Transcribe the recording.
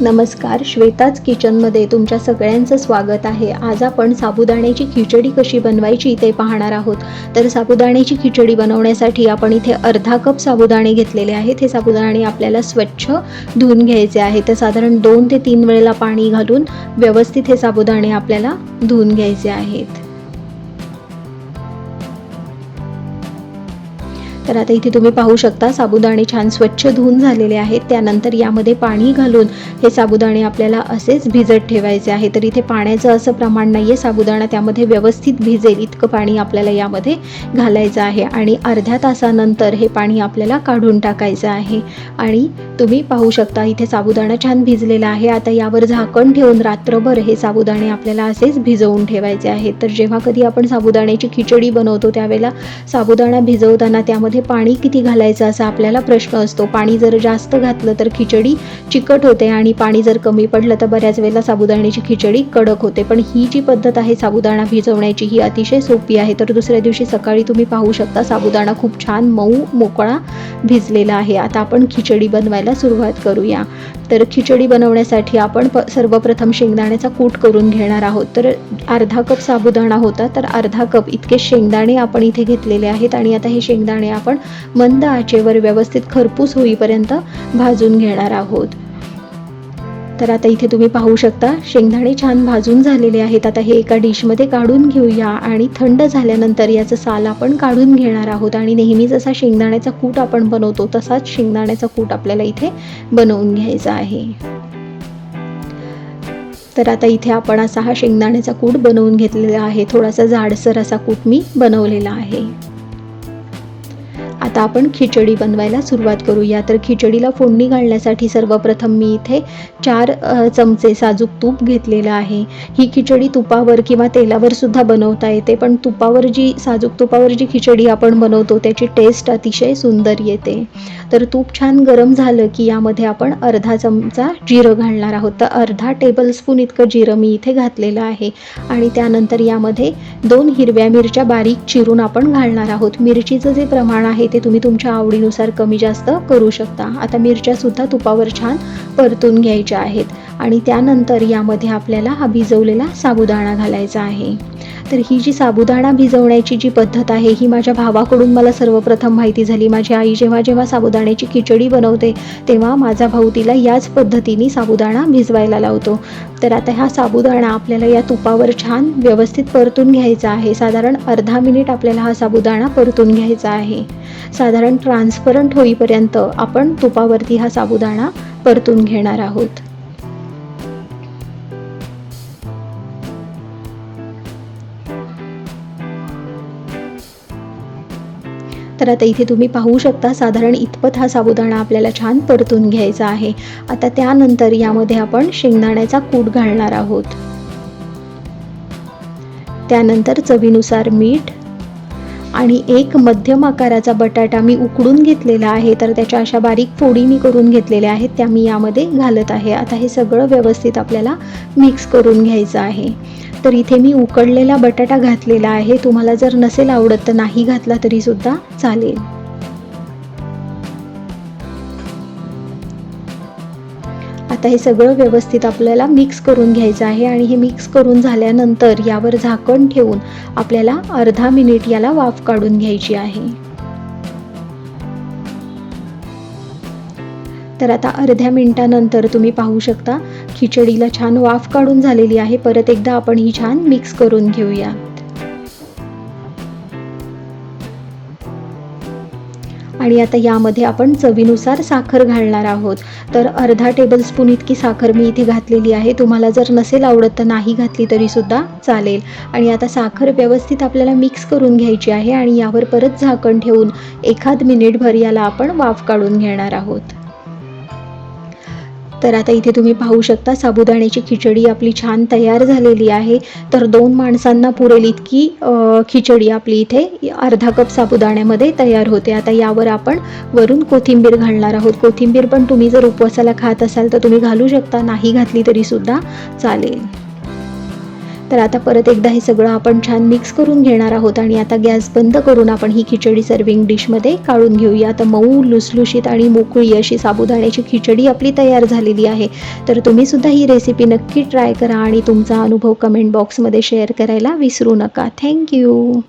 नमस्कार श्वेताच किचनमध्ये तुमच्या सगळ्यांचं स्वागत आहे. आज आपण साबुदाण्याची खिचडी कशी बनवायची ते पाहणार आहोत. तर साबुदाण्याची खिचडी बनवण्यासाठी आपण इथे अर्धा कप साबुदाणे घेतलेले आहेत. हे साबुदाणे आपल्याला स्वच्छ धुवून घ्यायचे आहे. तर साधारण दोन ते तीन वेळेला पाणी घालून व्यवस्थित हे साबुदाणे आपल्याला धुवून घ्यायचे आहेत. तर आता इथे तुम्ही पाहू शकता साबुदाणे छान स्वच्छ धुवून झालेले आहेत. त्यानंतर यामध्ये पाणी घालून हे साबुदाणे आपल्याला असेच भिजत ठेवायचे आहे. तर इथे पाण्याचं असं प्रमाण नाही आहे साबुदाणा त्यामध्ये व्यवस्थित भिजेल. इतकं पाणी आपल्याला यामध्ये घालायचं आहे. आणि अर्ध्या तासानंतर हे पाणी आपल्याला काढून टाकायचं आहे. आणि तुम्ही पाहू शकता इथे साबुदाणा छान भिजलेला आहे. आता यावर झाकण ठेवून रात्रभर हे साबुदाणे आपल्याला असेच भिजवून ठेवायचे आहेत. तर जेव्हा कधी आपण साबुदाण्याची खिचडी बनवतो त्यावेळेला साबुदाणा भिजवताना त्यामध्ये पाणी किती घालायचं असा आपल्याला प्रश्न असतो. पाणी जर जास्त घातलं तर खिचडी चिकट होते आणि पाणी जर कमी पडलं तर बऱ्याच वेळेला साबुदाण्याची खिचडी कडक होते. पण ही जी पद्धत आहे साबुदाणा भिजवण्याची ही अतिशय सोपी आहे. तर दुसऱ्या दिवशी सकाळी तुम्ही पाहू शकता साबुदाणा खूप छान मऊ मोकळा भिजलेला आहे. आता आपण खिचडी बनवायला सुरुवात करूया. तर खिचडी बनवण्यासाठी आपण प सर्वप्रथम शेंगदाण्याचा कूट करून घेणार आहोत. तर अर्धा कप साबुदाणा होता तर अर्धा कप इतके शेंगदाणे आपण इथे घेतलेले आहेत आणि आता हे शेंगदाणे आपण आपण मंद आचेवर व्यवस्थित खरपूस होईपर्यंत भाजून घेणार आहोत. तर आता इथे तुम्ही पाहू शकता शेंगदाणे छान भाजून झालेले आहेत. आता हे एका डिशमध्ये काढून घेऊया आणि थंड झाल्यानंतर याचं साल आपण काढून घेणार आहोत. आणि नेहमी जसा शेंगदाण्याचा कूट आपण बनवतो तसाच शेंगदाण्याचा कूट आपल्याला इथे बनवून घ्यायचा आहे. तर आता इथे आपण असा हा शेंगदाण्याचा कूट बनवून घेतलेला आहे. थोडासा जाडसर असा कूट मी बनवलेला आहे. आता आपण खिचडी बनवायला सुरुवात करूया. तर खिचडीला फोडणी घालण्यासाठी सर्वप्रथम मी इथे चार चमचे साजूक तूप घेतलेलं आहे. ही खिचडी तुपावर किंवा तेलावर सुद्धा बनवता येते पण तुपावर जी साजूक तुपावर जी खिचडी आपण बनवतो त्याची टेस्ट अतिशय सुंदर येते. तर तूप छान गरम झालं की यामध्ये आपण अर्धा चमचा जिरं घालणार आहोत. तर अर्धा टेबलस्पून इतकं जिरं मी इथे घातलेलं आहे. आणि त्यानंतर यामध्ये दोन हिरव्या मिरच्या बारीक चिरून आपण घालणार आहोत. मिरचीचं जे प्रमाण आहे ते तुम्ही तुमच्या आवडीनुसार कमी जास्त करू शकता. आता मिरच्यासुद्धा तुपावर छान परतून घ्यायच्या आहेत. आणि त्यानंतर यामध्ये आपल्याला हा भिजवलेला साबुदाणा घालायचा आहे. तर ही जी साबुदाणा भिजवण्याची जी पद्धत आहे ही माझ्या भावाकडून मला सर्वप्रथम माहिती झाली. माझी आई जेव्हा जेव्हा साबुदाण्याची खिचडी बनवते तेव्हा माझा भाऊ तिला याच पद्धतीने साबुदाणा भिजवायला लावतो. तर आता हा साबुदाणा आपल्याला या तुपावर छान व्यवस्थित परतून घ्यायचा आहे. साधारण अर्धा मिनिट आपल्याला हा साबुदाणा परतून घ्यायचा आहे. साधारण ट्रान्सपरंट होईपर्यंत आपण तुपावरती हा साबुदाणा परतून घेणार आहोत. तर आता इथे तुम्ही पाहू शकता साधारण इतपत हा साबुदाणा आपल्याला छान परतून घ्यायचा आहे. आता त्यानंतर यामध्ये आपण शेंगदाण्याचा कूट घालणार आहोत. त्यानंतर चवीनुसार मीठ आणि एक मध्यम आकाराचा बटाटा मी उकडून घेतलेला आहे तर त्याच्या अशा बारीक फोडी मी करून घेतलेल्या आहेत त्या मी यामध्ये घालत आहे. आता हे सगळं व्यवस्थित आपल्याला मिक्स करून घ्यायचं आहे. तर इथे मी उकडलेला बटाटा घातलेला आहे तुम्हाला जर नसेल आवडत तर नाही घातला तरीसुद्धा चालेल. आता हे सगळं व्यवस्थित आपल्याला मिक्स करून घ्यायचं आहे आणि हे मिक्स करून झाल्यानंतर यावर झाकण ठेवून आपल्याला अर्धा मिनिट याला वाफ काढून घ्यायची आहे. तर आता अर्ध्या मिनिटानंतर तुम्ही पाहू शकता खिचडीला छान वाफ काढून झालेली आहे. परत एकदा आपण ही छान मिक्स करून घेऊया. आणि आता यामध्ये आपण चवीनुसार साखर घालणार आहोत. तर अर्धा टेबलस्पून इतकी साखर मी इथे घातलेली आहे. तुम्हाला जर नसेल आवडत तर नाही घातली तरीसुद्धा चालेल. आणि आता साखर व्यवस्थित आपल्याला मिक्स करून घ्यायची आहे आणि यावर परत झाकण ठेवून एखाद मिनिटभर याला आपण वाफ काढून घेणार आहोत. तर आता इथे तुम्ही पाहू शकता साबुदाण्याची खिचडी आपली छान तयार झालेली आहे. तर दोन माणसांना पुरेल इतकी खिचडी आपली इथे. अर्धा कप साबुदाण्यामध्ये तयार होते. आता यावर आपण वरून कोथिंबीर घालणार आहोत. कोथिंबीर पण तुम्ही जर उपवासाला खात असाल तर तुम्ही घालू शकता. नाही घातली तरी सुद्धा चालेल. तर आता परत एकदा हे सगळं आपण छान मिक्स करून घेणार आहोत आणि आता गॅस बंद करून आपण ही खिचडी सर्विंग डिशमध्ये काढून घेऊया. आता मऊ लुसलुशीत आणि मोकळी अशी साबुदाण्याची खिचडी आपली तयार झालेली आहे. तर तुम्ही सुद्धा ही रेसिपी नक्की ट्राय करा आणि तुमचा अनुभव कमेंट बॉक्समध्ये शेअर करायला विसरू नका. थँक्यू